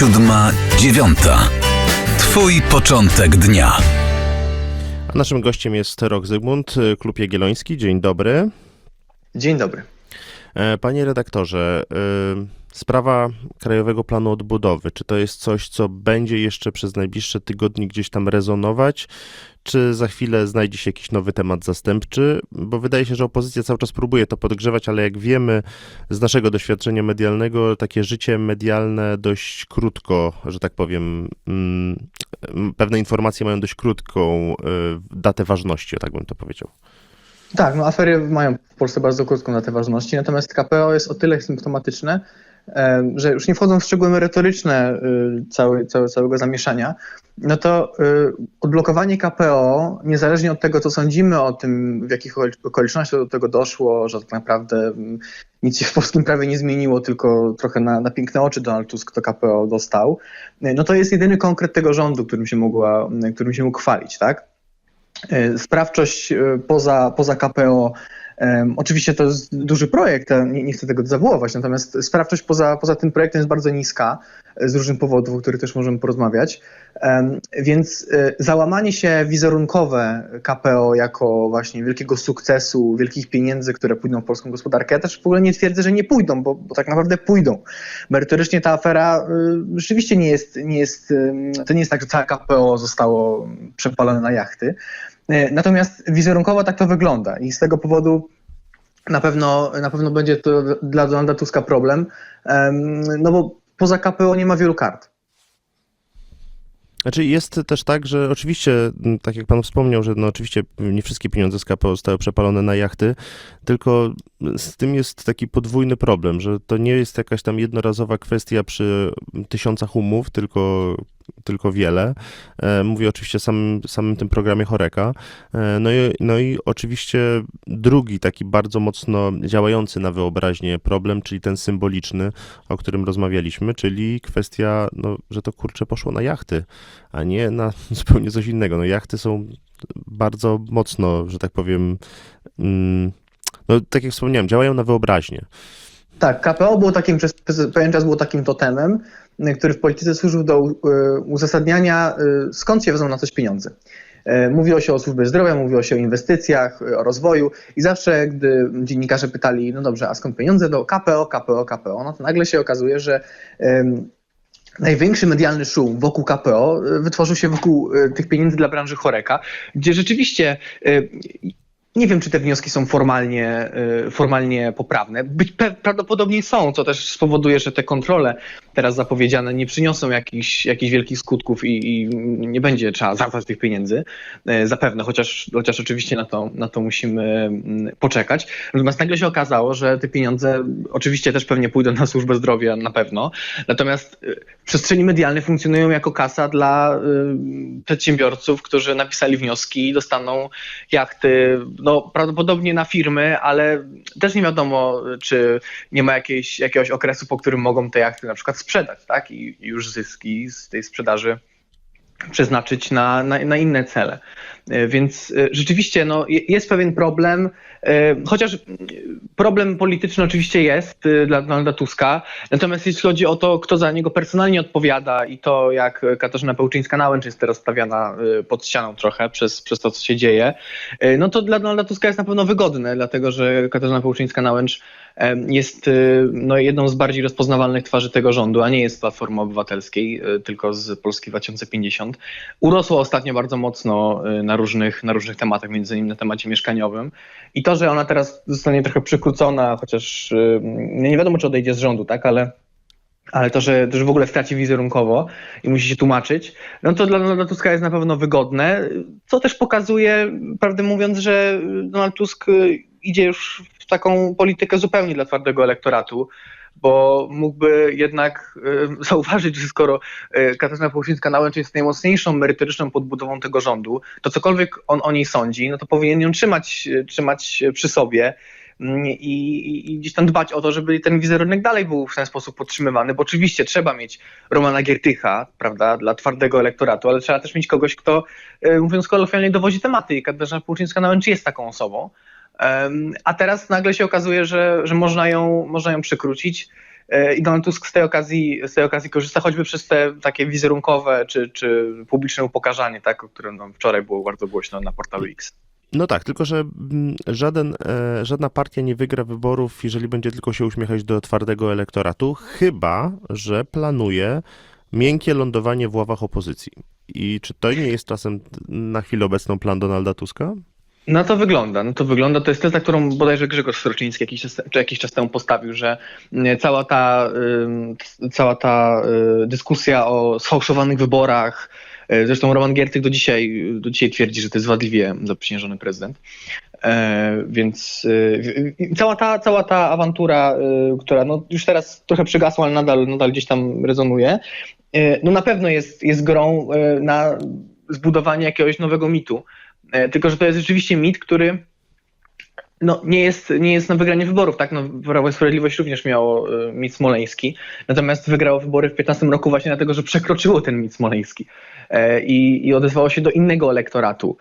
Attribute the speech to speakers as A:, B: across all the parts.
A: Siódma, dziewiąta. Twój początek dnia.
B: A naszym gościem jest Rok Zygmunt, Klub Jagielloński. Dzień dobry.
C: Dzień dobry.
B: E, Panie redaktorze, y, sprawa Krajowego Planu Odbudowy, czy to jest coś, co będzie jeszcze przez najbliższe tygodnie gdzieś tam rezonować, czy za chwilę znajdzie się jakiś nowy temat zastępczy? Bo wydaje się, że opozycja cały czas próbuje to podgrzewać, ale jak wiemy z naszego doświadczenia medialnego, takie życie medialne dość krótko, że tak powiem, mm, pewne informacje mają dość krótką y, datę ważności, tak bym to powiedział.
C: Tak, no afery mają w Polsce bardzo krótką datę ważności, natomiast KPO jest o tyle symptomatyczne, że już nie wchodząc w szczegóły merytoryczne y, cały, całego zamieszania, no to y, odblokowanie KPO, niezależnie od tego, co sądzimy o tym, w jakich okolicznościach do tego doszło, że tak naprawdę mm, nic się w polskim prawie nie zmieniło, tylko trochę na, na piękne oczy Donald Tusk to KPO dostał, y, no to jest jedyny konkret tego rządu, którym się, mogła, którym się mógł chwalić, tak? Sprawczość poza, poza KPO Oczywiście to jest duży projekt, nie, nie chcę tego zawoływać, natomiast sprawczość poza, poza tym projektem jest bardzo niska e, z różnych powodów, o których też możemy porozmawiać. Więc e, załamanie się wizerunkowe KPO jako właśnie wielkiego sukcesu, wielkich pieniędzy, które pójdą w polską gospodarkę, ja też w ogóle nie twierdzę, że nie pójdą, bo, bo tak naprawdę pójdą. Merytorycznie ta afera e, rzeczywiście nie jest, nie jest, to nie jest tak, że całe KPO zostało przepalone na jachty. E, natomiast wizerunkowo tak to wygląda i z tego powodu na pewno, na pewno będzie to dla Donalda Tuska problem, no bo poza KPO nie ma wielu kart.
B: Znaczy jest też tak, że oczywiście, tak jak pan wspomniał, że no oczywiście nie wszystkie pieniądze z KPO zostały przepalone na jachty, tylko z tym jest taki podwójny problem, że to nie jest jakaś tam jednorazowa kwestia przy tysiącach umów, tylko tylko wiele. E, mówię oczywiście o samym, samym tym programie Choreka. E, no i, no i oczywiście drugi taki bardzo mocno działający na wyobraźnię problem, czyli ten symboliczny, o którym rozmawialiśmy, czyli kwestia, no, że to kurczę poszło na jachty, a nie na zupełnie coś innego. No jachty są bardzo mocno, że tak powiem, mm, no tak jak wspomniałem, działają na wyobraźnię.
C: Tak, KPO było takim, przez, pewien czas było takim totemem, który w polityce służył do e, uzasadniania, e, skąd się wezmą na coś pieniądze. E, mówiło się o służbie zdrowia, mówiło się o inwestycjach, o rozwoju i zawsze, gdy dziennikarze pytali, no dobrze, a skąd pieniądze, do KPO, KPO, KPO, no to nagle się okazuje, że największy medialny szum wokół KPO wytworzył się wokół tych pieniędzy dla branży choreka, gdzie rzeczywiście nie wiem, czy te wnioski są formalnie, y, formalnie poprawne. Być prawdopodobnie są, co też spowoduje, że te kontrole teraz zapowiedziane nie przyniosą jakichś, jakichś wielkich skutków i, i nie będzie trzeba zwracać tych pieniędzy. Y, zapewne, chociaż, chociaż oczywiście na to, na to musimy mm, poczekać. Natomiast nagle się okazało, że te pieniądze oczywiście też pewnie pójdą na służbę zdrowia na pewno. Natomiast w przestrzeni medialnej funkcjonują jako kasa dla przedsiębiorców, którzy napisali wnioski i dostaną jachty no, prawdopodobnie na firmy, ale też nie wiadomo, czy nie ma jakiejś, jakiegoś okresu, po którym mogą te jachty na przykład sprzedać, tak? I już zyski z tej sprzedaży przeznaczyć na, na, na inne cele. E, więc e, rzeczywiście no, jest pewien problem, e, chociaż problem polityczny oczywiście jest dla Donalda Tuska, natomiast jeśli chodzi o to, kto za niego personalnie odpowiada i to, jak Katarzyna Pełczyńska-Nałęcz jest teraz stawiana pod ścianą trochę przez, przez to, co się dzieje, no to dla Donalda Tuska jest na pewno wygodne, dlatego że Katarzyna Pełczyńska-Nałęcz jest no, jedną z bardziej rozpoznawalnych twarzy tego rządu, a nie jest z Platformy Obywatelskiej, tylko z Polski 2050. Urosła ostatnio bardzo mocno na różnych, na różnych tematach, między innymi na temacie mieszkaniowym. I to, że ona teraz zostanie trochę przykrócona, chociaż nie wiadomo, czy odejdzie z rządu, tak, ale ale to, że, to, że w ogóle straci wizerunkowo i musi się tłumaczyć, no to dla Donalda Tuska jest na pewno wygodne, co też pokazuje, prawdę mówiąc, że Donald Tusk idzie już w taką politykę zupełnie dla twardego elektoratu, bo mógłby jednak y, zauważyć, że skoro y, Katarzyna Płuszyńska-Nałęcz jest najmocniejszą merytoryczną podbudową tego rządu, to cokolwiek on o niej sądzi, no to powinien ją trzymać, trzymać przy sobie mm, i, i, gdzieś tam dbać o to, żeby ten wizerunek dalej był w ten sposób podtrzymywany, bo oczywiście trzeba mieć Romana Giertycha, prawda, dla twardego elektoratu, ale trzeba też mieć kogoś, kto, mówiąc kolokwialnie, dowozi tematy i Katarzyna Płuszyńska-Nałęcz jest taką osobą. A teraz nagle się okazuje, że, że można, ją, można ją przykrócić. e, i Donald Tusk z tej okazji, z tej okazji korzysta, choćby przez te takie wizerunkowe czy, czy publiczne upokarzanie, tak, o którym no, wczoraj było bardzo głośno na portalu X.
B: No tak, tylko że mm, żaden, e, żadna partia nie wygra wyborów, jeżeli będzie tylko się uśmiechać do twardego elektoratu, chyba że planuje miękkie lądowanie w ławach opozycji. I czy to nie jest czasem na chwilę obecną plan Donalda Tuska?
C: No to wygląda, no to wygląda. To jest teza, którą bodajże Grzegorz Sroczyński jakiś czas, czy jakiś czas temu postawił, że mm, cała ta, ym, cała ta y, dyskusja o sfałszowanych wyborach, zresztą Roman Giertych do dzisiaj, do dzisiaj twierdzi, że to jest wadliwie zaprzysiężony prezydent. E, więc cała, ta, cała ta awantura, która no, już teraz trochę przygasła, ale nadal, nadal gdzieś tam rezonuje, no na pewno jest, jest grą na zbudowanie jakiegoś nowego mitu. E, Tylko, że to jest rzeczywiście mit, który no, nie, jest, nie jest na wygranie wyborów. Tak? No, Prawo i Sprawiedliwość również miało e, mit smoleński, natomiast wygrało wybory w 15 roku właśnie dlatego, że przekroczyło ten mit smoleński e, i, odezwało się do innego elektoratu.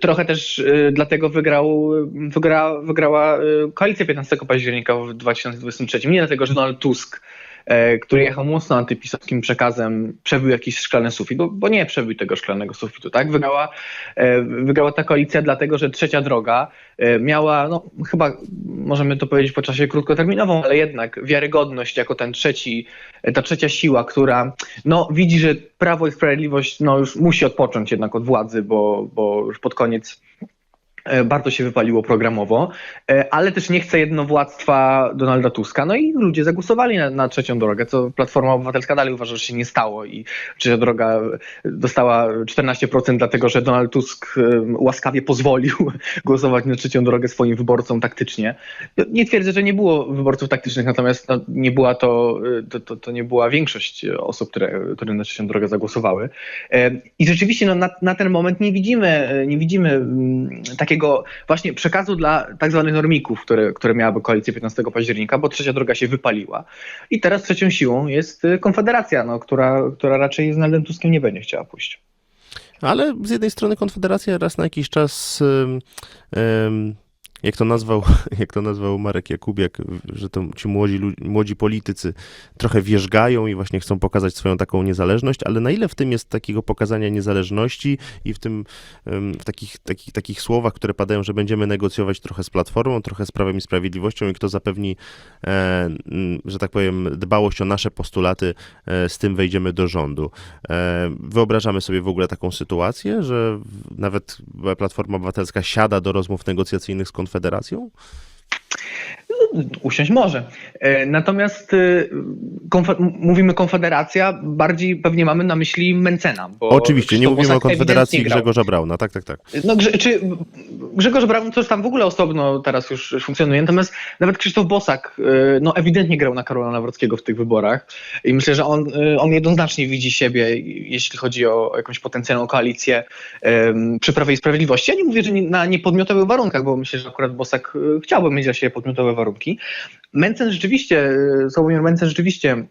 C: Trochę też dlatego wygrał, wygra, wygrała koalicja 15 października w 2023. Nie dlatego, że Donald Tusk który jechał mocno antypisowskim przekazem, przebył jakiś szklany sufit, bo, bo nie przebył tego szklanego sufitu, tak? Wygrała, e, wygrała ta koalicja dlatego, że trzecia droga e, miała, no chyba możemy to powiedzieć po czasie krótkoterminową, ale jednak wiarygodność jako ten trzeci, e, ta trzecia siła, która no widzi, że Prawo i Sprawiedliwość no już musi odpocząć jednak od władzy, bo, bo już pod koniec e, bardzo się wypaliło programowo, e, ale też nie chce jednowładztwa Donalda Tuska. No i ludzie zagłosowali na, na trzecią drogę, co Platforma Obywatelska dalej uważa, że się nie stało i trzecia droga dostała 14% dlatego, że Donald Tusk e, łaskawie pozwolił głosować na trzecią drogę swoim wyborcom taktycznie. Nie twierdzę, że nie było wyborców taktycznych, natomiast no, nie była to, e, to, to, to nie była większość osób, które, które na trzecią drogę zagłosowały. E, I rzeczywiście no, na, na ten moment nie widzimy, e, nie widzimy mm, takiego właśnie przekazu dla tak zwanych normików, które, które miałaby koalicja 15 października, bo trzecia droga się wypaliła. I teraz trzecią siłą jest e, Konfederacja, no, która, która raczej z Donaldem Tuskiem nie będzie chciała pójść.
B: Ale z jednej strony Konfederacja raz na jakiś czas, ym, jak to nazwał, jak to nazwał Marek Jakubiak, że to ci młodzi, młodzi politycy trochę wierzgają i właśnie chcą pokazać swoją taką niezależność, ale na ile w tym jest takiego pokazania niezależności i w tym, ym, w takich, takich, takich słowach, które padają, że będziemy negocjować trochę z Platformą, trochę z Prawem i Sprawiedliwością i kto zapewni, e, że tak powiem, dbałość o nasze postulaty, e, z tym wejdziemy do rządu. E, Wyobrażamy sobie w ogóle taką sytuację, że nawet Platforma Obywatelska siada do rozmów negocjacyjnych z Konfederacją? Federacją?
C: Usiąść może. E, Natomiast e, konfe- mówimy Konfederacja, bardziej pewnie mamy na myśli Mencena.
B: Oczywiście, nie mówimy o Konfederacji. Grzegorza Brauna, tak, tak, tak.
C: No, czy Grzegorz Braun coś tam w ogóle osobno teraz już funkcjonuje, natomiast nawet Krzysztof Bosak y, no, ewidentnie grał na Karola Nawrockiego w tych wyborach i myślę, że on, on jednoznacznie widzi siebie, jeśli chodzi o jakąś potencjalną koalicję przy Prawie i Sprawiedliwości. Ja nie mówię, że na niepodmiotowych warunkach, bo myślę, że akurat Bosak chciałby mieć dla siebie podmiotowe warunki. Mencen rzeczywiście, y, Sławomir Mencen rzeczywiście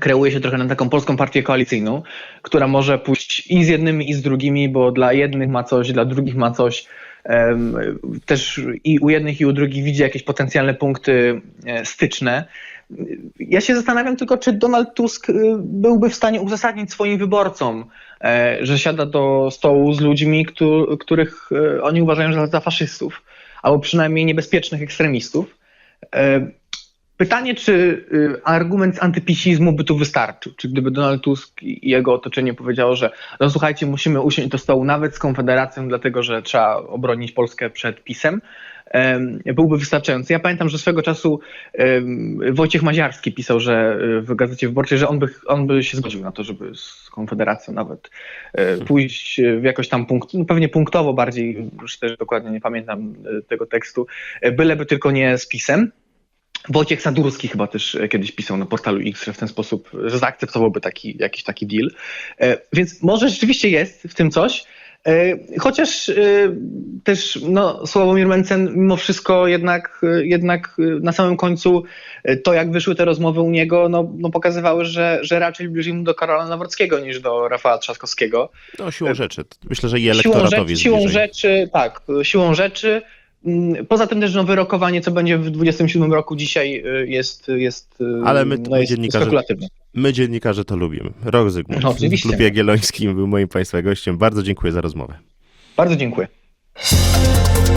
C: kreuje się trochę na taką polską partię koalicyjną, która może pójść i z jednymi, i z drugimi, bo dla jednych ma coś, dla drugich ma coś. Też i u jednych, i u drugich widzi jakieś potencjalne punkty e, styczne. Ja się zastanawiam tylko, czy Donald Tusk y, byłby w stanie uzasadnić swoim wyborcom, e, że siada do stołu z ludźmi, któ- których e, oni uważają za faszystów, albo przynajmniej niebezpiecznych ekstremistów. E, Pytanie, czy y, argument z antypisizmu by tu wystarczył? Czy gdyby Donald Tusk i jego otoczenie powiedziało, że no słuchajcie, musimy usiąść do stołu nawet z Konfederacją, dlatego że trzeba obronić Polskę przed PiSem, em, byłby wystarczający. Ja pamiętam, że swego czasu Wojciech Maziarski pisał, że y, w Gazecie Wyborczej, że on by, on by się zgodził na to, żeby z Konfederacją nawet e, pójść w jakoś tam punkt, no pewnie punktowo bardziej, już też dokładnie nie pamiętam e, tego tekstu, e, byleby tylko nie z PiSem. Wojciech Sadurski chyba też e, kiedyś pisał na portalu X, że w ten sposób, że zaakceptowałby taki, jakiś taki deal. E, Więc może rzeczywiście jest w tym coś. E, Chociaż e, też no, Sławomir Mencen mimo wszystko jednak, e, jednak na samym końcu to jak wyszły te rozmowy u niego no, no pokazywały, że, że raczej bliżej mu do Karola Nawrockiego niż do Rafała Trzaskowskiego.
B: No siłą rzeczy. Myślę, że i
C: Siłą
B: elektoratowi
C: rzeczy,
B: jest
C: siłą rzeczy, tak, siłą rzeczy poza tym też no, wyrokowanie, co będzie w 27 roku dzisiaj y, jest, jest, y,
B: Ale my-
C: no,
B: my
C: jest
B: dziennikarze-
C: spekulatywne.
B: My dziennikarze to lubimy. Rok Zygmunt
C: No,
B: w Klubie Jagiellońskim był moim Państwa gościem. Bardzo dziękuję za rozmowę.
C: Bardzo dziękuję.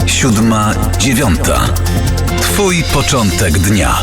A: Siódma, dziewiąta. Twój początek dnia.